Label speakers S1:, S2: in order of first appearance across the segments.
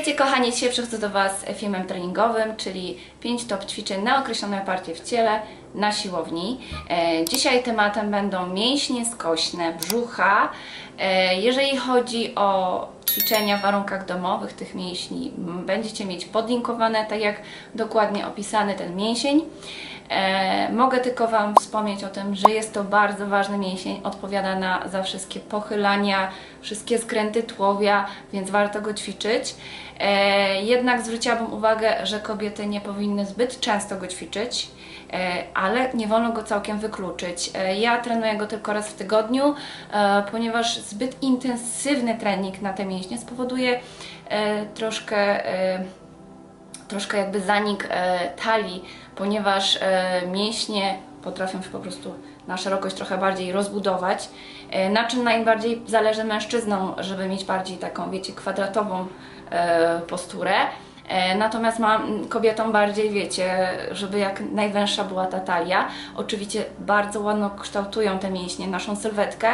S1: эти kochani, dzisiaj przychodzę do Was filmem treningowym, czyli 5 top ćwiczeń na określone partie w ciele na siłowni. E, dzisiaj tematem będą mięśnie skośne, brzucha. E, jeżeli chodzi o ćwiczenia w warunkach domowych tych mięśni, będziecie mieć podlinkowane, tak jak dokładnie opisany ten mięsień. E, mogę tylko Wam wspomnieć o tym, że jest to bardzo ważny mięsień, odpowiada na, za wszystkie pochylania, wszystkie skręty tułowia, więc warto go ćwiczyć. E, jednak zwróciłabym uwagę, że kobiety nie powinny zbyt często go ćwiczyć, e, ale nie wolno go całkiem wykluczyć. E, ja trenuję go tylko raz w tygodniu, ponieważ zbyt intensywny trening na te mięśnie spowoduje troszkę. Troszkę jakby zanik talii, ponieważ mięśnie potrafią się po prostu na szerokość trochę bardziej rozbudować, na czym najbardziej zależy mężczyznom, żeby mieć bardziej taką, wiecie, kwadratową posturę. E, Natomiast mam kobietom bardziej, wiecie, żeby jak najwęższa była ta talia. Oczywiście bardzo ładno kształtują te mięśnie, naszą sylwetkę,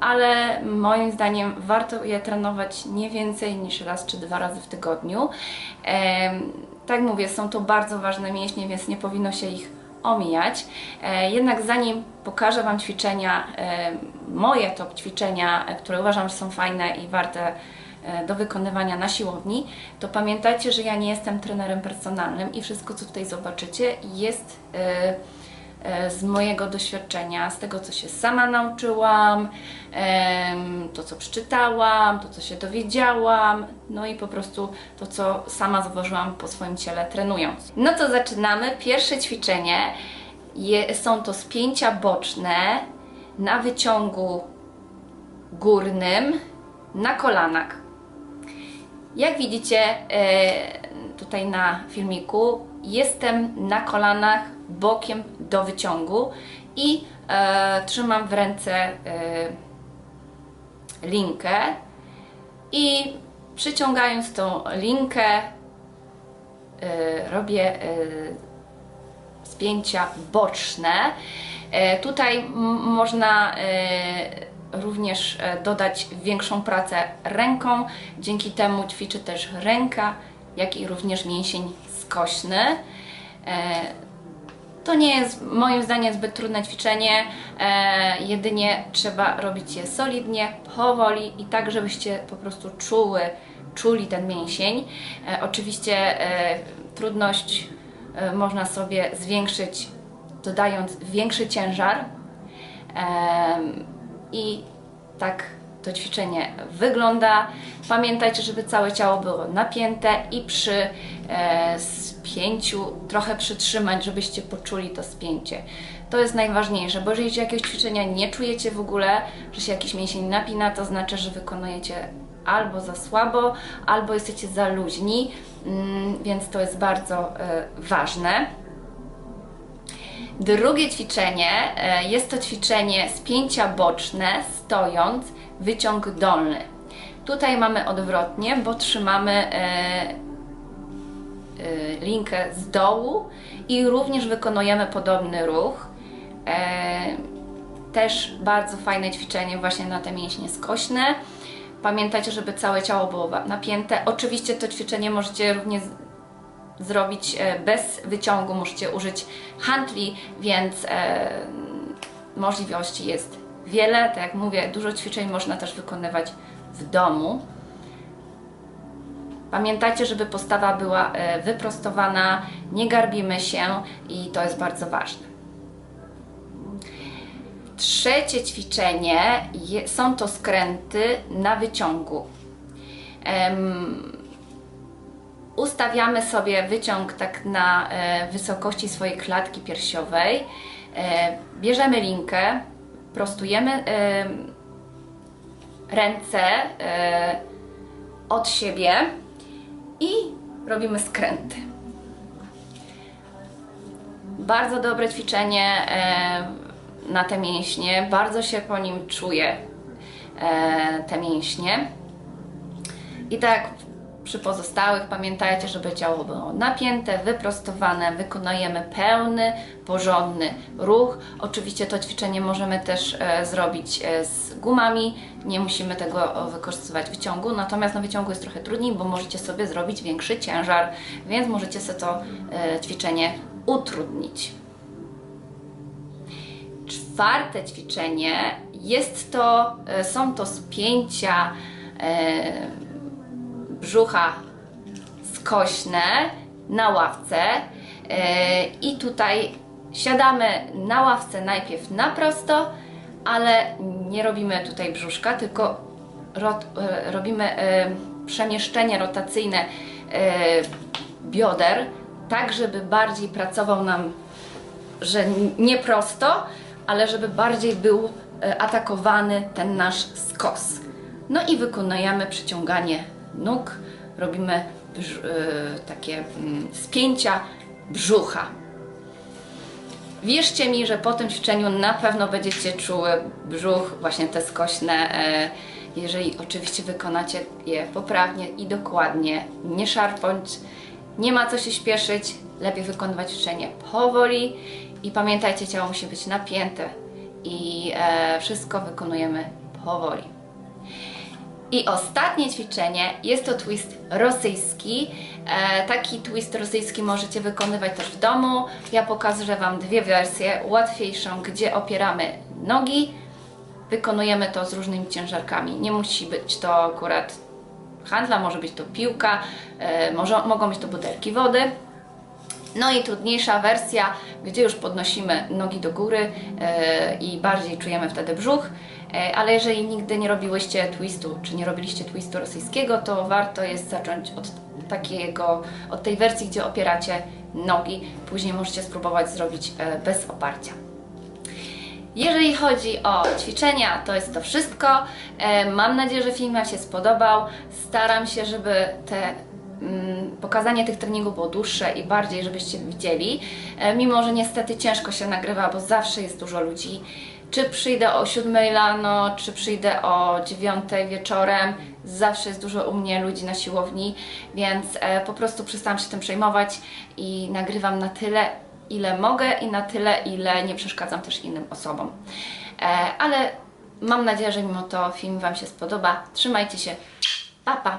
S1: ale moim zdaniem warto je trenować nie więcej niż raz czy dwa razy w tygodniu. Em, tak mówię, są to bardzo ważne mięśnie, więc nie powinno się ich omijać. E, jednak zanim pokażę Wam ćwiczenia, e, moje top ćwiczenia, e, które uważam, że są fajne i warte e, do wykonywania na siłowni, to pamiętajcie, że ja nie jestem trenerem personalnym i wszystko, co tutaj zobaczycie, jest e, e, z mojego doświadczenia, z tego, co się sama nauczyłam, to, co przeczytałam, to, co się dowiedziałam, no i po prostu to, co sama zauważyłam po swoim ciele trenując. No to zaczynamy. Pierwsze ćwiczenie są to spięcia boczne na wyciągu górnym na kolanach. Jak widzicie e, tutaj na filmiku, jestem na kolanach bokiem do wyciągu i e, trzymam w ręce e, linkę i przyciągając tą linkę robię spięcia boczne. Tutaj można również e, dodać większą pracę ręką, dzięki temu ćwiczy też ręka, jak i również mięsień skośny. E, To nie jest moim zdaniem zbyt trudne ćwiczenie, e, jedynie trzeba robić je solidnie, powoli i tak, żebyście po prostu czuły, czuli ten mięsień. Oczywiście trudność można sobie zwiększyć dodając większy ciężar i tak to ćwiczenie wygląda. Pamiętajcie, żeby całe ciało było napięte i przy e, spięciu trochę przytrzymać, żebyście poczuli to spięcie. To jest najważniejsze, bo jeżeli jakiegoś ćwiczenia nie czujecie w ogóle, że się jakiś mięsień napina, to znaczy, że wykonujecie albo za słabo, albo jesteście za luźni, mm, więc to jest bardzo e, ważne. Drugie ćwiczenie e, jest to ćwiczenie spięcia boczne, stojąc, wyciąg dolny. Tutaj mamy odwrotnie, bo trzymamy e, e, linkę z dołu i również wykonujemy podobny ruch. Też bardzo fajne ćwiczenie właśnie na te mięśnie skośne. Pamiętajcie, żeby całe ciało było napięte. Oczywiście to ćwiczenie możecie również zrobić e, bez wyciągu, możecie użyć handli, więc e, możliwości jest wiele. Tak jak mówię, dużo ćwiczeń można też wykonywać w domu. Pamiętajcie, żeby postawa była e, wyprostowana, nie garbimy się i to jest bardzo ważne. Trzecie ćwiczenie są to skręty na wyciągu. Ustawiamy sobie wyciąg tak na e, wysokości swojej klatki piersiowej. E, bierzemy linkę, prostujemy e, ręce od siebie i robimy skręty. Bardzo dobre ćwiczenie na te mięśnie, bardzo się po nim czuje te mięśnie. I tak przy pozostałych pamiętajcie, żeby ciało było napięte, wyprostowane, wykonujemy pełny, porządny ruch. Oczywiście to ćwiczenie możemy też e, zrobić e, z gumami, nie musimy tego wykorzystywać w ciągu, natomiast na wyciągu jest trochę trudniej, bo możecie sobie zrobić większy ciężar, więc możecie sobie to e, ćwiczenie utrudnić. Czwarte ćwiczenie jest to, są to spięcia brzucha skośne na ławce e, i tutaj siadamy na ławce najpierw na prosto, ale nie robimy tutaj brzuszka, tylko e, robimy e, przemieszczenie rotacyjne bioder, tak żeby bardziej pracował nam że nie prosto, ale żeby bardziej był atakowany ten nasz skos. No i wykonujemy przyciąganie nóg, robimy e, takie mm, spięcia brzucha. Wierzcie mi, że po tym ćwiczeniu na pewno będziecie czuły brzuch, właśnie te skośne, e, jeżeli oczywiście wykonacie je poprawnie i dokładnie, nie szarpąć, nie ma co się śpieszyć, lepiej wykonywać ćwiczenie powoli i pamiętajcie, ciało musi być napięte i e, wszystko wykonujemy powoli. I ostatnie ćwiczenie jest to twist rosyjski. E, taki twist rosyjski możecie wykonywać też w domu. Ja pokażę Wam dwie wersje. Łatwiejszą, gdzie opieramy nogi. Wykonujemy to z różnymi ciężarkami. Nie musi być to akurat handla, może być to piłka, e, może, mogą być to butelki wody. No i trudniejsza wersja, gdzie już podnosimy nogi do góry e, i bardziej czujemy wtedy brzuch. E, ale jeżeli nigdy nie robiłyście twistu, czy nie robiliście twistu rosyjskiego, to warto jest zacząć od takiego, od tej wersji, gdzie opieracie nogi. Później możecie spróbować zrobić e, bez oparcia. Jeżeli chodzi o ćwiczenia, to jest to wszystko. Mam nadzieję, że film Wam się spodobał. Staram się, żeby te pokazanie tych treningów było dłuższe i bardziej, żebyście widzieli. E, Mimo, że niestety ciężko się nagrywa, bo zawsze jest dużo ludzi. Czy przyjdę o 7 rano, czy przyjdę o 9 wieczorem, zawsze jest dużo u mnie ludzi na siłowni, więc e, po prostu przestałam się tym przejmować i nagrywam na tyle, ile mogę i na tyle, ile nie przeszkadzam też innym osobom. E, ale mam nadzieję, że mimo to film Wam się spodoba. Trzymajcie się. Pa, pa!